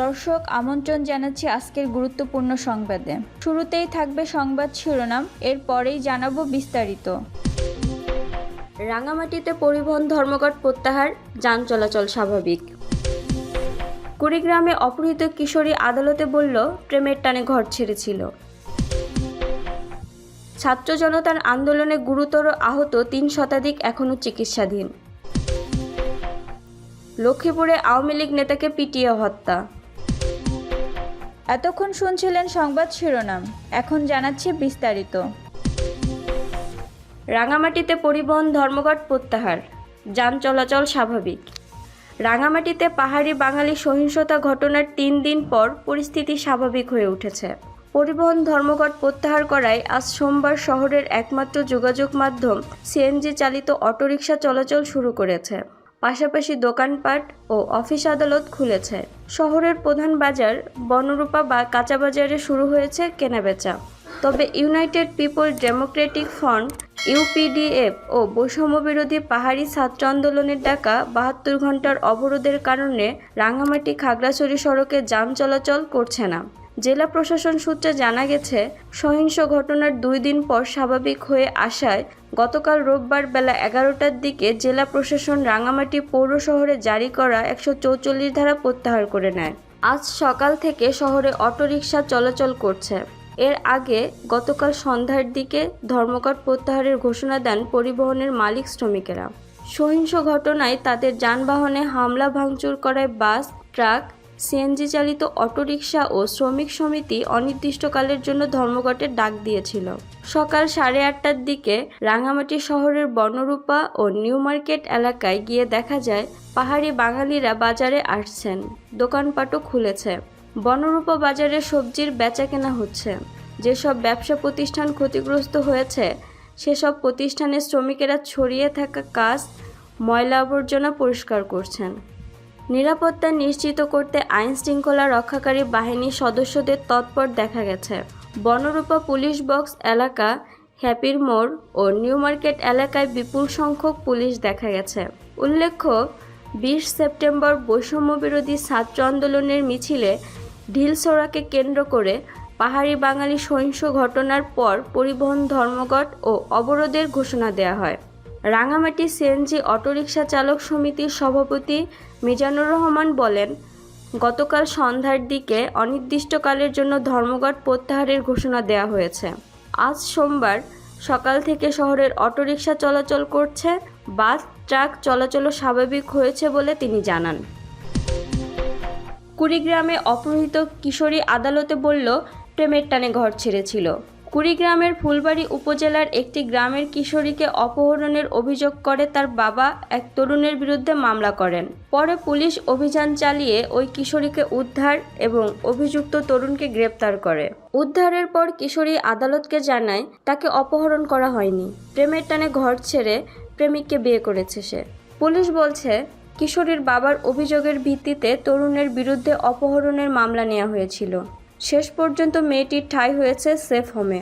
দর্শক, আমন্ত্রণ জানাচ্ছি আজকের গুরুত্বপূর্ণ সংবাদে। শুরুতেই থাকবে সংবাদ শিরোনাম এরপরেই জানাব বিস্তারিত। রাঙামাটিতে পরিবহন ধর্মঘট প্রত্যাহার, যান চলাচল স্বাভাবিক। কুড়িগ্রামে অপহৃত কিশোরী আদালতে বলল, প্রেমের টানে ঘর ছেড়েছিল। ছাত্র জনতার আন্দোলনে গুরুতর আহত তিন শতাধিক এখনও চিকিৎসাধীন। লক্ষ্মীপুরে আওয়ামী লীগ নেতাকে পিটিয়ে হত্যা। এতক্ষণ শুনছিলেন সংবাদ শিরোনাম, এখন জানাচ্ছি বিস্তারিত। রাঙামাটিতে পরিবহন ধর্মঘট প্রত্যাহার, যান চলাচল স্বাভাবিক। রাঙামাটিতে পাহাড়ি বাঙালি সহিংসতা ঘটনার তিন দিন পর পরিস্থিতি স্বাভাবিক হয়ে উঠেছে। পরিবহন ধর্মঘট প্রত্যাহার করায় আজ সোমবার শহরের একমাত্র যোগাযোগ মাধ্যম সিএনজি চালিত অটোরিকশা চলাচল শুরু করেছে। পাশাপাশি দোকানপাট ও অফিস আদালত খুলেছে। শহরের প্রধান বাজার বনরূপা বা কাঁচা বাজারে শুরু হয়েছে কেনাবেচা। তবে United People Democratic Front, UPDF ও বৈষম্য বিরোধী পাহাড়ি ছাত্র আন্দোলনের ডাকা বাহাত্তর ঘণ্টার অবরোধের কারণে রাঙামাটি খাগড়াছড়ি সড়কে যান চলাচল করছে না। জেলা প্রশাসন সূত্রে জানা গেছে, সহিংস ঘটনার দুই দিন পর স্বাভাবিক হয়ে আসায় গতকাল রোববার বেলা এগারোটার দিকে জেলা প্রশাসন রাঙামাটি পৌর শহরে জারি করা একশো চৌচল্লিশ ধারা প্রত্যাহার করে নেয়। আজ সকাল থেকে শহরে অটোরিকশা চলাচল করছে। এর আগে গতকাল সন্ধ্যার দিকে ধর্মঘট প্রত্যাহারের ঘোষণা দেন পরিবহনের মালিক শ্রমিকেরা। সহিংস ঘটনায় তাদের যানবাহনে হামলা ভাঙচুর করায় বাস, ট্রাক সিএনজি চালিত অটোরিকশা ও শ্রমিক সমিতি অনির্দিষ্টকালের জন্য ধর্মঘটের ডাক দিয়েছিল। সকাল সাড়ে আটটার দিকে রাঙামাটি শহরের বনরূপা ও নিউ মার্কেট এলাকায় গিয়ে দেখা যায়, পাহাড়ি বাঙালিরা বাজারে আসছেন, দোকানপাটও খুলেছে। বনরূপা বাজারে সবজির বেচা কেনা হচ্ছে। যেসব ব্যবসা প্রতিষ্ঠান ক্ষতিগ্রস্ত হয়েছে, সেসব প্রতিষ্ঠানের শ্রমিকেরা ছড়িয়ে থাকা কাজ, ময়লা আবর্জনা পরিষ্কার করছেন। নিরাপত্তা নিশ্চিত করতে আইন শৃঙ্খলা রক্ষাকারী বাহিনীর সদস্যদের তৎপর দেখা গেছে। বনরূপা পুলিশ বক্স এলাকা, হ্যাপির মোড় ও নিউ মার্কেট এলাকায় বিপুল সংখ্যক পুলিশ দেখা গেছে। উল্লেখ্য, বিশ সেপ্টেম্বর বৈষম্য বিরোধী ছাত্র আন্দোলনের মিছিলে ঢিলছড়াকে কেন্দ্র করে পাহাড়ি বাঙালি সহিংস ঘটনার পর পরিবহন ধর্মঘট ও অবরোধের ঘোষণা দেওয়া হয়। রাঙামাটি সিএনজি অটোরিকশা চালক সমিতির সভাপতি মিজানুর রহমান বলেন, গতকাল সন্ধ্যার দিকে অনির্দিষ্টকালের জন্য ধর্মঘট প্রত্যাহারের ঘোষণা দেওয়া হয়েছে। আজ সোমবার সকাল থেকে শহরের অটোরিকশা চলাচল করছে, বাস, ট্রাক চলাচলও স্বাভাবিক হয়েছে বলে তিনি জানান। কুড়িগ্রামে অপহৃত কিশোরী আদালতে বলল, প্রেমের টানে ঘর ছেড়েছিল। কুড়িগ্রামের ফুলবাড়ি উপজেলার একটি গ্রামের কিশোরীকে অপহরণের অভিযোগ করে তার বাবা এক তরুণের বিরুদ্ধে মামলা করেন। পরে পুলিশ অভিযান চালিয়ে ওই কিশোরীকে উদ্ধার এবং অভিযুক্ত তরুণকে গ্রেপ্তার করে। উদ্ধারের পর কিশোরী আদালতকে জানায়, তাকে অপহরণ করা হয়নি। প্রেমের টানে ঘর ছেড়ে প্রেমিককে বিয়ে করেছে সে। পুলিশ বলছে, কিশোরীর বাবার অভিযোগের ভিত্তিতে তরুণের বিরুদ্ধে অপহরণের মামলা নেওয়া হয়েছিল। শেষ পর্যন্ত মেয়েটির ঠাঁই হয়েছে সেফ হোমে।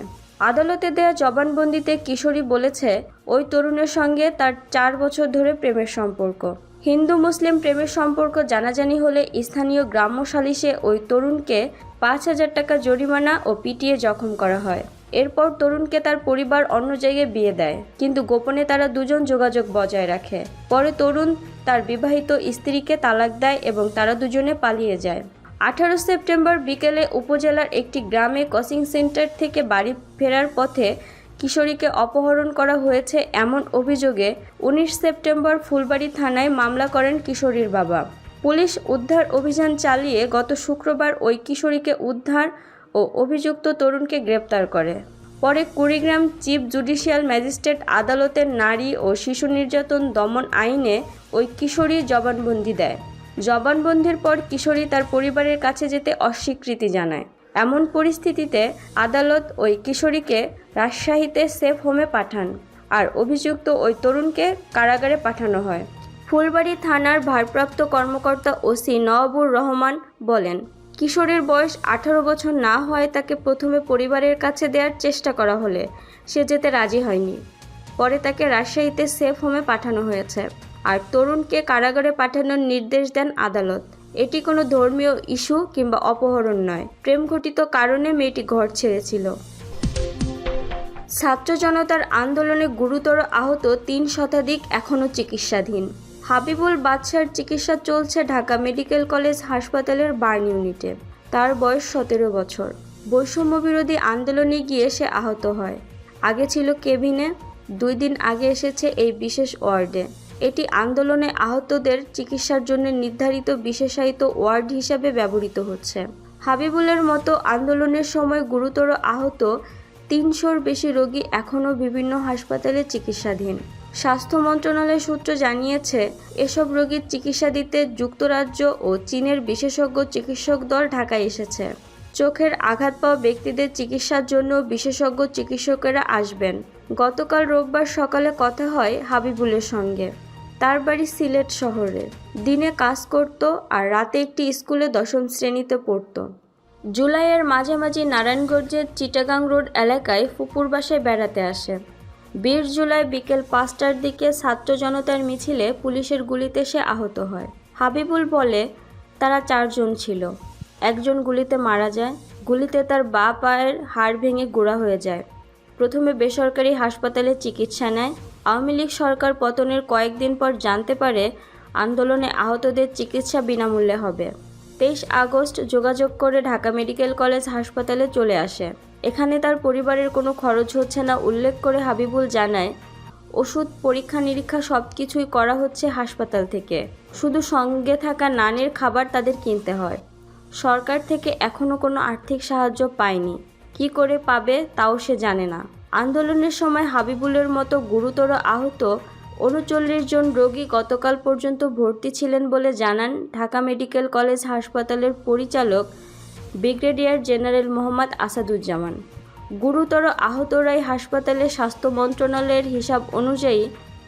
আদালতে দেয়া জবানবন্দিতে কিশোরী বলেছে, ওই তরুণের সঙ্গে তার চার বছর ধরে প্রেমের সম্পর্ক। হিন্দু মুসলিম প্রেমের সম্পর্ক জানাজানি হলে স্থানীয় গ্রাম্য সালিশে ওই তরুণকে পাঁচ হাজার টাকা জরিমানা ও পিটিয়ে জখম করা হয়। এরপর তরুণকে তার পরিবার অন্য জায়গায় বিয়ে দেয়, কিন্তু গোপনে তারা দুজন যোগাযোগ বজায় রাখে। পরে তরুণ তার বিবাহিত স্ত্রীকে তালাক দেয় এবং তারা দুজনে পালিয়ে যায়। আঠারো সেপ্টেম্বর বিকেলে উপজেলার একটি গ্রামে কোচিং সেন্টার থেকে বাড়ি ফেরার পথে কিশোরীকে অপহরণ করা হয়েছে এমন অভিযোগে উনিশ সেপ্টেম্বর ফুলবাড়ি থানায় মামলা করেন কিশোরীর বাবা। পুলিশ উদ্ধার অভিযান চালিয়ে গত শুক্রবার ওই কিশোরীকে উদ্ধার ও অভিযুক্ত তরুণকে গ্রেপ্তার করে। পরে কুড়িগ্রাম চিফ জুডিশিয়াল ম্যাজিস্ট্রেট আদালতের নারী ও শিশু নির্যাতন দমন আইনে ওই কিশোরী জবানবন্দি দেয়। জবানবন্দির পর কিশোরী তার পরিবারের কাছে যেতে অস্বীকৃতি জানায়। এমন পরিস্থিতিতে আদালত ওই কিশোরীকে রাজশাহীতে সেফ হোমে পাঠান আর অভিযুক্ত ওই তরুণকে কারাগারে পাঠানো হয়। ফুলবাড়ি থানার ভারপ্রাপ্ত কর্মকর্তা ওসি নওয়াবুর রহমান বলেন, কিশোরের বয়স আঠারো বছর না হয় তাকে প্রথমে পরিবারের কাছে দেওয়ার চেষ্টা করা হলে সে যেতে রাজি হয়নি। পরে তাকে রাজশাহীতে সেফ হোমে পাঠানো হয়েছে। আর তরুণকে কারাগারে পাঠানোর নির্দেশ দেন আদালত। এটি কোনো ধর্মীয় ইস্যু কিংবা অপহরণ নয়। প্রেম ঘটিত কারণে মেয়েটি ঘর ছেড়েছিল। ছাত্র জনতার আন্দোলনে গুরুতর আহত তিন শতাধিক এখনও চিকিৎসাধীন। হাবিবুল বাদশার চিকিৎসা চলছে ঢাকা মেডিকেল কলেজ হাসপাতালের বার্ন ইউনিটে। তার বয়স সতেরো বছর। বৈষম্য বিরোধী আন্দোলনে গিয়ে সে আহত হয়। আগে ছিল কেবিনে, দুই দিন আগে এসেছে এই বিশেষ ওয়ার্ডে। এটি আন্দোলনে আহতদের চিকিৎসার জন্য নির্ধারিত বিশেষায়িত ওয়ার্ড হিসাবে ব্যবহৃত হচ্ছে। হাবিবুলের মতো আন্দোলনের সময় গুরুতর আহত তিনশোর বেশি রোগী এখনও বিভিন্ন হাসপাতালে চিকিৎসাধীন। স্বাস্থ্য মন্ত্রণালয় সূত্র জানিয়েছে, এসব রোগীর চিকিৎসা দিতে যুক্তরাজ্য ও চীনের বিশেষজ্ঞ চিকিৎসক দল ঢাকায় এসেছে। চোখের আঘাত পাওয়া ব্যক্তিদের চিকিৎসার জন্য বিশেষজ্ঞ চিকিৎসকেরা আসবেন। গতকাল রোববার সকালে কথা হয় হাবিবুলের সঙ্গে। তার বাড়ি সিলেট শহরে দিনে কাজ করত আর রাতে একটি স্কুলে দশম শ্রেণীতে পড়তো। জুলাইয়ের মাঝামাঝি নারায়ণগঞ্জের চিটাগাং রোড এলাকায় ফুপুর বাসায় বেড়াতে আসে। বিশ জুলাই বিকেল পাঁচটার দিকে ছাত্র জনতার মিছিলে পুলিশের গুলিতে সে আহত হয়। হাবিবুল বলে, তারা চারজন ছিল। একজন গুলিতে মারা যায়। গুলিতে তার বা পায়ের হাড় ভেঙে গোড়া হয়ে যায়। প্রথমে বেসরকারি হাসপাতালে চিকিৎসা নেয়। আওয়ামী লীগ সরকার পতনের কয়েকদিন পর জানতে পারে আন্দোলনে আহতদের চিকিৎসা বিনামূল্যে হবে। তেইশ আগস্ট যোগাযোগ করে ঢাকা মেডিকেল কলেজ হাসপাতালে চলে আসে। এখানে তার পরিবারের কোনো খরচ হচ্ছে না উল্লেখ করে হাবিবুল জানায়, ওষুধ পরীক্ষা নিরীক্ষা সব কিছুই করা হচ্ছে হাসপাতাল থেকে। শুধু সঙ্গে থাকা নানের খাবার তাদের কিনতে হয়। সরকার থেকে এখনও কোনো আর্থিক সাহায্য পায়নি। কি করে পাবে তাও সে জানে না। আন্দোলনের সময় হাবিবুলের মতো গুরুতর আহত উনচল্লিশ জন রোগী গতকাল পর্যন্ত ভর্তি ছিলেন বলে জানান ঢাকা মেডিকেল কলেজ হাসপাতালের পরিচালক ব্রিগেডিয়ার জেনারেল মোহাম্মদ আসাদুজ্জামান। গুরুতর আহতরাই হাসপাতালে স্বাস্থ্য মন্ত্রণালয়ের হিসাব অনুযায়ী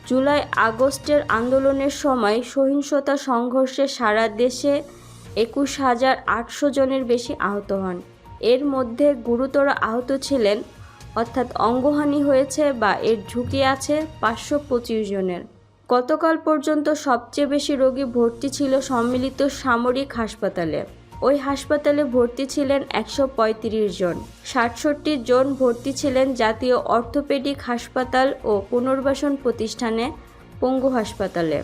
জুলাই আগস্টের আন্দোলনের সময় সহিংসতা সংঘর্ষে সারা দেশে একুশ হাজার আটশো জনের বেশি আহত হন। এর মধ্যে গুরুতর আহত ছিলেন অর্থাৎ অঙ্গহানি হয়েছে বা এর ঝুঁকি আছে পাঁচশো পঁচিশ জনের। গতকাল পর্যন্ত সবচেয়ে বেশি রোগী ভর্তি ছিল সম্মিলিত সামরিক হাসপাতালে। ওই হাসপাতালে ভর্তি ছিলেন একশো পঁয়ত্রিশ জন। সাতষট্টি জন ভর্তি ছিলেন জাতীয় অর্থোপেডিক হাসপাতাল ও পুনর্বাসন প্রতিষ্ঠানে পঙ্গু হাসপাতালে।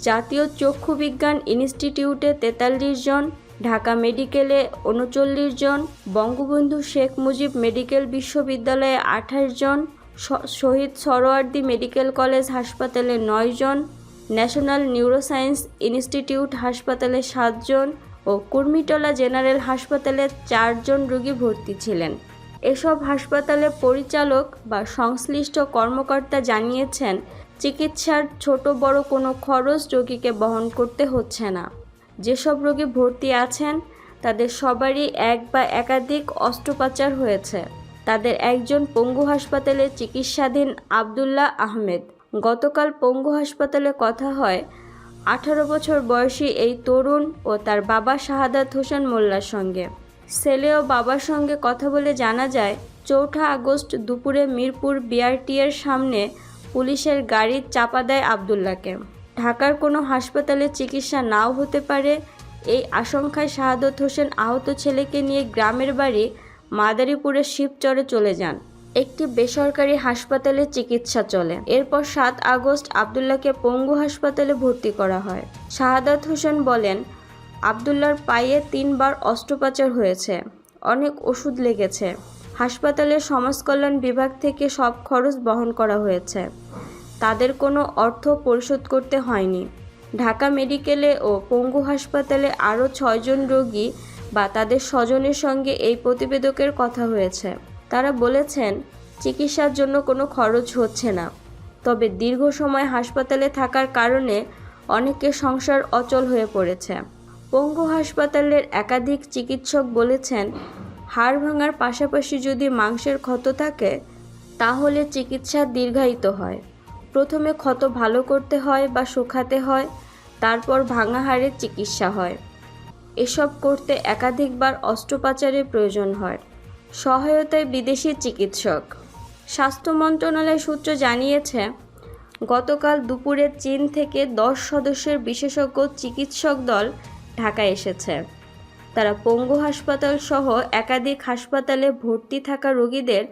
জাতীয় চক্ষু বিজ্ঞান ইনস্টিটিউটে তেতাল্লিশ জন ঢাকা মেডিকেলে উনচল্লিশ জন, বঙ্গবন্ধু শেখ মুজিব মেডিকেল বিশ্ববিদ্যালয়ে আঠাশ জন শহীদ সরোয়ার্দী মেডিকেল কলেজ হাসপাতালে নয় জন, ন্যাশনাল নিউরোসায়েন্স ইনস্টিটিউট হাসপাতালে সাতজন ও কুর্মিটোলা জেনারেল হাসপাতালে চারজন রোগী ভর্তি ছিলেন। এসব হাসপাতালে পরিচালক বা সংশ্লিষ্ট কর্মকর্তা জানিয়েছেন, চিকিৎসার ছোট বড় কোনো খরচ রোগীকে বহন করতে হচ্ছে না। যেসব রোগী ভর্তি আছেন, তাদের সবারই এক বা একাধিক অস্ত্রোপচার হয়েছে। তাদের একজন পঙ্গু হাসপাতালে চিকিৎসাধীন আবদুল্লাহ আহমেদ। গতকাল পঙ্গু হাসপাতালে কথা হয়, আঠারো বছর বয়সী এই তরুণ ও তার বাবা শাহাদাত হোসেন মোল্লার সঙ্গে। ছেলে ও বাবার সঙ্গে কথা বলে জানা যায়, চৌঠা আগস্ট দুপুরে মিরপুর বিআরটিএর সামনে পুলিশের গাড়ি চাপা দেয় আবদুল্লাহকে। ঢাকার কোনো হাসপাতালে চিকিৎসা নাও হতে পারে, এই আশঙ্কায় শাহাদত হোসেন আহত ছেলেকে নিয়ে গ্রামের বাড়ি মাদারীপুরের শিবচরে চলে যান। একটি বেসরকারি হাসপাতালে চিকিৎসা চলে। এরপর সাত আগস্ট আবদুল্লাহকে পঙ্গু হাসপাতালে ভর্তি করা হয়। শাহাদাত হোসেন বলেন আবদুল্লার পায়ে তিনবার অস্ত্রোপচার হয়েছে, অনেক ওষুধ লেগেছে। হাসপাতালের সমাজকল্যাণ বিভাগ থেকে সব খরচ বহন করা হয়েছে। তাদের কোনো অর্থ পরিশোধ করতে হয়নি। ঢাকা মেডিকেলে ও পঙ্গু হাসপাতালে আরও ছয়জন রোগী বা তাদের স্বজনের সঙ্গে এই প্রতিবেদকের কথা হয়েছে। তারা বলেছেন, চিকিৎসার জন্য কোনো খরচ হচ্ছে না। তবে দীর্ঘ সময় হাসপাতালে থাকার কারণে অনেকের সংসার অচল হয়ে পড়েছে। পঙ্গু হাসপাতালের একাধিক চিকিৎসক বলেছেন, হাড় ভাঙার পাশাপাশি যদি মাংসের ক্ষত থাকে, তাহলে চিকিৎসা দীর্ঘায়িত হয়। প্রথমে ক্ষত ভালো করতে হয় বা শুকাতে হয়, তারপর ভাঙা হাড়ের চিকিৎসা হয়। এসব করতে একাধিকবার অস্ত্রোপচারের প্রয়োজন হয়। সহায়তায় বিদেশি চিকিৎসক। স্বাস্থ্য মন্ত্রণালয় সূত্র জানিয়েছে, গতকাল দুপুরে চীন থেকে দশ সদস্যের বিশেষজ্ঞ চিকিৎসক দল ঢাকায় এসেছে। তারা পঙ্গু হাসপাতাল সহ একাধিক হাসপাতালে ভর্তি থাকা রোগীদের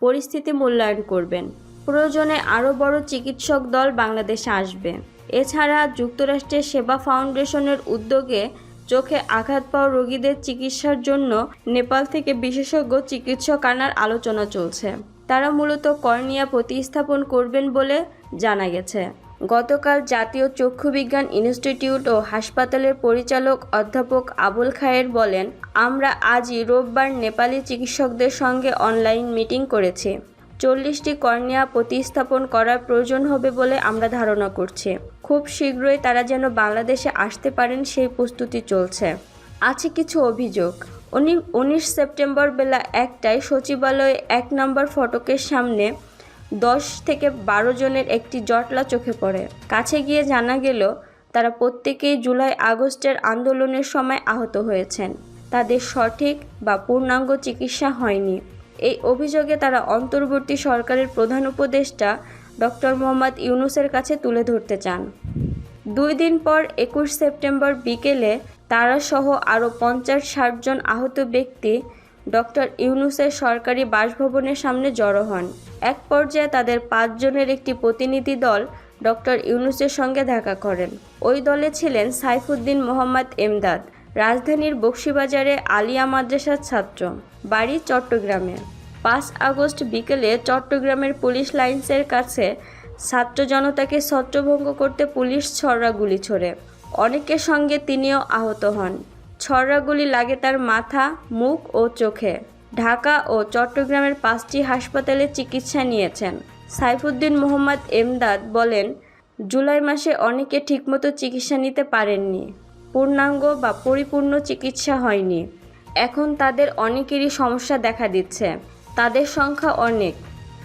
পরিস্থিতি মূল্যায়ন করবেন। প্রয়োজনে আরও বড় চিকিৎসক দল বাংলাদেশে আসবে। এছাড়া যুক্তরাষ্ট্রের সেবা ফাউন্ডেশনের উদ্যোগে চোখে আঘাত পাওয়া রোগীদের চিকিৎসার জন্য নেপাল থেকে বিশেষজ্ঞ চিকিৎসক আনার আলোচনা চলছে। তারা মূলত কর্নিয়া প্রতিস্থাপন করবেন বলে জানা গেছে। গতকাল জাতীয় চক্ষু বিজ্ঞান ইনস্টিটিউট ও হাসপাতালের পরিচালক অধ্যাপক আবুল খায়ের বলেন, আমরা আজই রোববার নেপালি চিকিৎসকদের সঙ্গে অনলাইন মিটিং করেছি। চল্লিশটি কর্নিয়া প্রতিস্থাপন করার প্রয়োজন হবে বলে আমরা ধারণা করছি। খুব শীঘ্রই তারা যেন বাংলাদেশে আসতে পারেন সেই প্রস্তুতি চলছে। আছে কিছু অভিযোগ। উনি উনিশ সেপ্টেম্বর বেলা একটায় সচিবালয়ে এক নম্বর ফটকের সামনে দশ থেকে বারো জনের একটি জটলা চোখে পড়ে। কাছে গিয়ে জানা গেল, তারা প্রত্যেকেই জুলাই আগস্টের আন্দোলনের সময় আহত হয়েছেন। তাদের সঠিক বা পূর্ণাঙ্গ চিকিৎসা হয়নি। এই অভিযোগে তারা অন্তর্বর্তী সরকারের প্রধান উপদেষ্টা ডক্টর মোহাম্মদ ইউনুসের কাছে তুলে ধরতে চান। দুই দিন পর একুশ সেপ্টেম্বর বিকেলে তারা সহ আরও পঞ্চাশ ষাট জন আহত ব্যক্তি ডক্টর ইউনুসের সরকারি বাসভবনের সামনে জড়ো হন। এক পর্যায়ে তাদের পাঁচজনের একটি প্রতিনিধি দল ডক্টর ইউনুসের সঙ্গে দেখা করেন। ওই দলে ছিলেন সাইফুদ্দিন মোহাম্মদ এমদাদ রাজধানীর বক্সিবাজারে আলিয়া মাদ্রাসার ছাত্র, বাড়ি চট্টগ্রামে। পাঁচ আগস্ট বিকেলে চট্টগ্রামের পুলিশ লাইন্সের কাছে ছাত্র জনতাকে ছত্রভঙ্গ করতে পুলিশ ছড়রা গুলি ছোড়ে। অনেকের সঙ্গে তিনিও আহত হন। ছড়রা গুলি লাগে তার মাথা, মুখ ও চোখে। ঢাকা ও চট্টগ্রামের পাঁচটি হাসপাতালে চিকিৎসা নিয়েছেন। সাইফুদ্দিন মোহাম্মদ এমদাদ বলেন, জুলাই মাসে অনেকে ঠিকমতো চিকিৎসা নিতে পারেননি। পূর্ণাঙ্গ বা পরিপূর্ণ চিকিৎসা হয়নি। এখন তাদের অনেকেরই সমস্যা দেখা দিচ্ছে। তাদের সংখ্যা অনেক।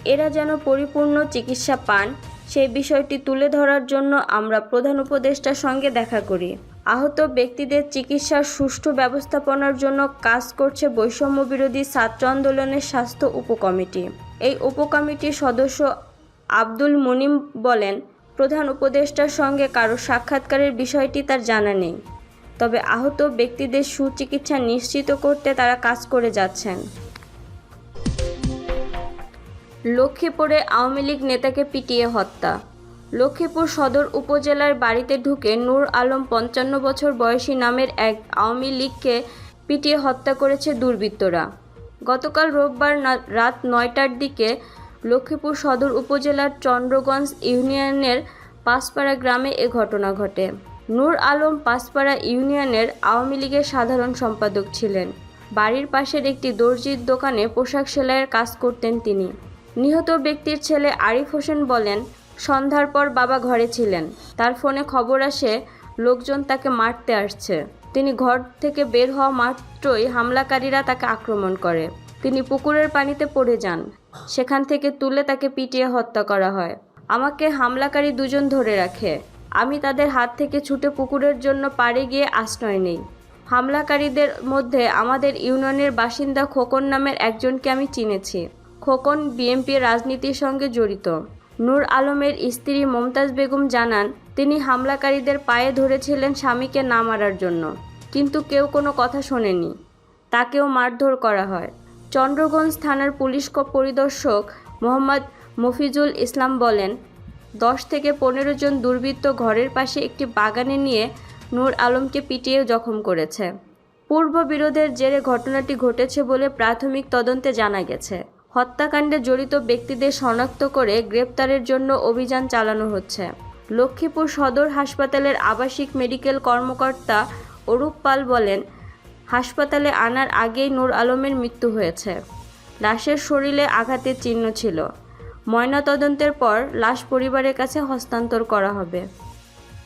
এরা যেন পরিপূর্ণ চিকিৎসা পান সেই বিষয়টি তুলে ধরার জন্য আমরা প্রধান উপদেষ্টার সঙ্গে দেখা করি। আহত ব্যক্তিদের চিকিৎসার সুষ্ঠু ব্যবস্থাপনার জন্য কাজ করছে বৈষম্য বিরোধী ছাত্র আন্দোলনের স্বাস্থ্য উপকমিটি। এই উপকমিটির সদস্য আব্দুল মুনিম বলেন, প্রধান উপদেষ্টার সঙ্গে কারও সাক্ষাৎকারের বিষয়টি তার জানা নেই। তবে আহত ব্যক্তিদের সুচিকিৎসা নিশ্চিত করতে তারা কাজ করে যাচ্ছেন। লক্ষ্মীপুরে আওয়ামী লীগ নেতাকে পিটিয়ে হত্যা। লক্ষ্মীপুর সদর উপজেলার বাড়িতে ঢুকে নূর আলম পঞ্চান্ন বছর বয়সী নামের এক আওয়ামী লীগকে পিটিয়ে হত্যা করেছে দুর্বৃত্তরা। গতকাল রোববার রাত নয়টার দিকে লক্ষ্মীপুর সদর উপজেলার চন্দ্রগঞ্জ ইউনিয়নের পাঁচপাড়া গ্রামে এ ঘটনা ঘটে। নূর আলম পাঁচপাড়া ইউনিয়নের আওয়ামী লীগের সাধারণ সম্পাদক ছিলেন। বাড়ির পাশের একটি দর্জির দোকানে পোশাক সেলাইয়ের কাজ করতেন তিনি। নিহত ব্যক্তির ছেলে আরিফ হোসেন বলেন, সন্ধ্যার পর বাবা ঘরে ছিলেন। তার ফোনে খবর আসে, লোকজন তাকে মারতে আসছে। তিনি ঘর থেকে বের হওয়া মাত্রই হামলাকারীরা তাকে আক্রমণ করে। তিনি পুকুরের পানিতে পড়ে যান। সেখান থেকে তুলে তাকে পিটিয়ে হত্যা করা হয়। আমাকে হামলাকারী দুজন ধরে রাখে। আমি তাদের হাত থেকে ছুটে পুকুরের জন্য পাড়ে গিয়ে আশ্রয় নেই। হামলাকারীদের মধ্যে আমাদের ইউনিয়নের বাসিন্দা খোকন নামের একজনকে আমি চিনেছি। খোকন বিএনপি রাজনীতির সঙ্গে জড়িত। নূর আলমের স্ত্রী মমতাজ বেগম জানান, তিনি হামলাকারীদের পায়ে ধরেছিলেন স্বামীকে না মারার জন্য, কিন্তু কেউ কোনো কথা শোনেনি। তাকেও মারধর করা হয়। চন্দ্রগঞ্জ থানার পুলিশ পরিদর্শক মোহাম্মদ মফিজুল ইসলাম বলেন দশ থেকে পনেরো জন দুর্বৃত্ত ঘরের পাশে একটি বাগানে নিয়ে নূর আলমকে পিটিয়ে জখম করেছে। পূর্ব বিরোধের জেরে ঘটনাটি ঘটেছে বলে প্রাথমিক তদন্তে জানা গেছে। হত্যাকাণ্ডে জড়িত ব্যক্তিদের শনাক্ত করে গ্রেপ্তারের জন্য অভিযান চালানো হচ্ছে। লক্ষ্মীপুর সদর হাসপাতালের আবাসিক মেডিকেল কর্মকর্তা অরূপ পাল বলেন, হাসপাতালে আনার আগেই নূর আলমের মৃত্যু হয়েছে। লাশের শরীরে আঘাতের চিহ্ন ছিল। ময়নাতদন্তের পর লাশ পরিবারের কাছে হস্তান্তর করা হবে।